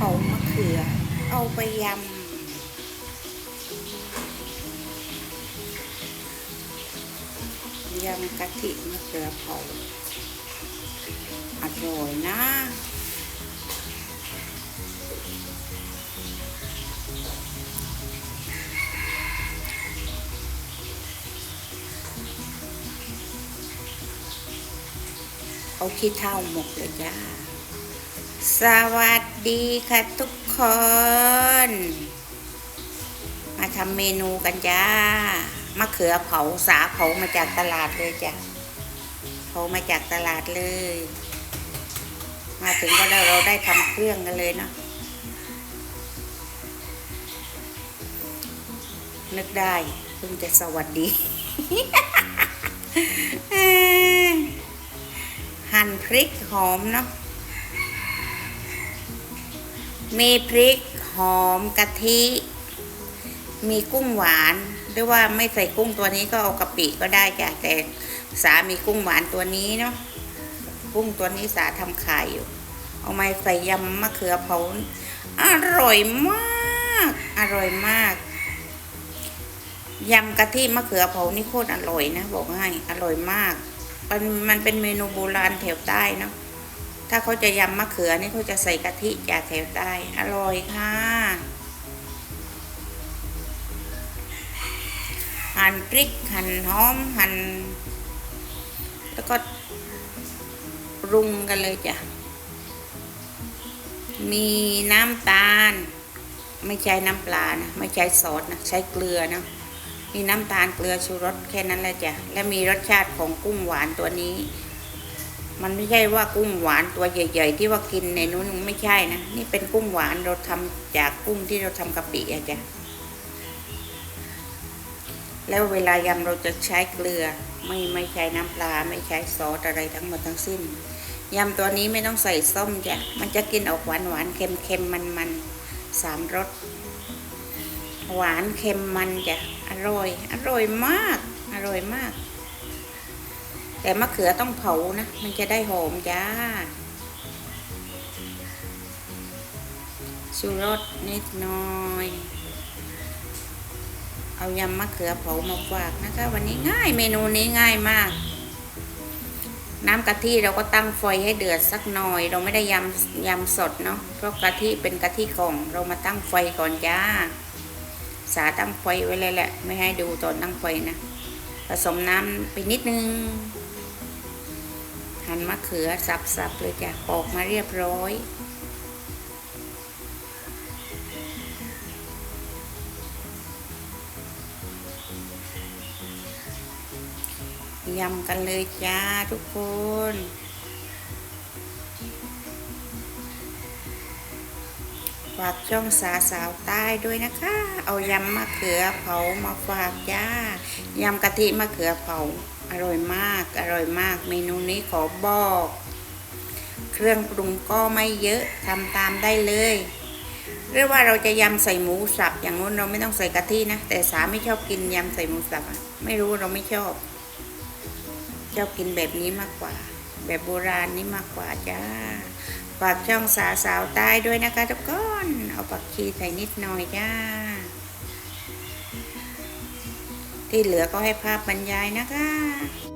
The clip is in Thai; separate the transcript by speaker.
Speaker 1: เผามะเขือ เอาไปยำยำกะทิมะเขือเผาอร่อยนะเอาขี้เท่าหมกเลยจ้า สวัสดีค่ะทุกคน มาทำเมนูกันจ้ามะเขือเผาสาเผามาจากตลาดเลยจ้ะเผามาจากตลาดเลย มาถึงก็เราเราได้ทำเครื่องกันเลยเนาะนึกได้เพิ่งจะสวัสดี หั่นพริกหอมเนาะ มีพริกหอมกะทิ มีกุ้งหวาน หรือว่าไม่ใส่กุ้งตัวนี้ก็เอากะปิก็ได้จ้ะแต่สามีกุ้งหวานตัวนี้เนาะกุ้งตัวนี้สาทำขายอยู่ เอามาใส่ยำมะเขือเผาอร่อยมาก อร่อยมากยำกะทิมะเขือเผานี่โคตรอร่อยนะ บอกให้อร่อยมากมันมันเป็นเมนูโบราณแถวใต้เนาะ ถ้าเขาจะยำมะเขือนี่เขาจะใส่กะทิจากแถวใต้อร่อยค่ะหั่นพริกหั่นหอมหั่นแล้วก็ปรุงกันเลยจ้ะ มีน้ำตาล ไม่ใช่น้ำปลานะไม่ใช่ซอสนะใช้เกลือนะมีน้ำตาลเกลือชูรสแค่นั้นแหละจ้ะ และมีรสชาติของกุ้งหวานตัวนี้ มันไม่ใช่ว่ากุ้งหวานตัวใหญ่ ๆ ที่ว่ากินในนู้นไม่ใช่นะนี่เป็นกุ้งหวานเราทำจากกุ้งที่เราทำกะปิอะจ้ะแล้วเวลายำเราจะใช้เกลือไม่ไม่ใช้น้ำปลาไม่ใช้ซอสอะไรทั้งหมดทั้งสิ้นยำตัวนี้ไม่ต้องใส่ส้มจ้ะมันจะกินออกหวานหวานเค็มเค็มมันมันสามรสหวานเค็มมันจ้ะอร่อย อร่อยมาก อร่อยมาก แต่มะเขือต้องเผานะ มันจะได้หอมจ้าชูรสนิดหน่อย เอายำมะเขือเผามาฝากนะคะ วันนี้ง่ายเมนูนี้ง่ายมาก น้ำกะทิเราก็ตั้งไฟให้เดือดสักหน่อย เราไม่ได้ยำยำสดเนาะเพราะกะทิเป็นกะทิกล่อง เรามาตั้งไฟก่อนจ้า สาตั้งไฟไว้เลยแหละ ไม่ให้ดูตอนตั้งไฟนะผสมน้ำไปนิดนึง หั่นมะเขือสับๆเลยจ้ะปอกมาเรียบร้อยยำกันเลยจ้าทุกคน ฝากช่องสาสาวใต้ด้วยนะคะ เอายำมะเขือเผามาฝากจ้ายำกะทิมะเขือเผาอร่อยมาก อร่อยมาก เมนูนี้ขอบอก เครื่องปรุงก็ไม่เยอะทำตามได้เลยหรือว่าเราจะยำใส่หมูสับอย่างนู้นเราไม่ต้องใส่กะทินะ แต่สาไม่ชอบกินยำใส่หมูสับอะไม่รู้เราไม่ชอบ ชอบกินแบบนี้มากกว่า แบบโบราณนี้มากกว่าจ้า ฝากช่องสาสาวใต้ด้วยนะคะทุกคนเอาปักชีใส่นิดหน่อยจ้า ที่เหลือก็ให้ภาพบรรยายนะคะ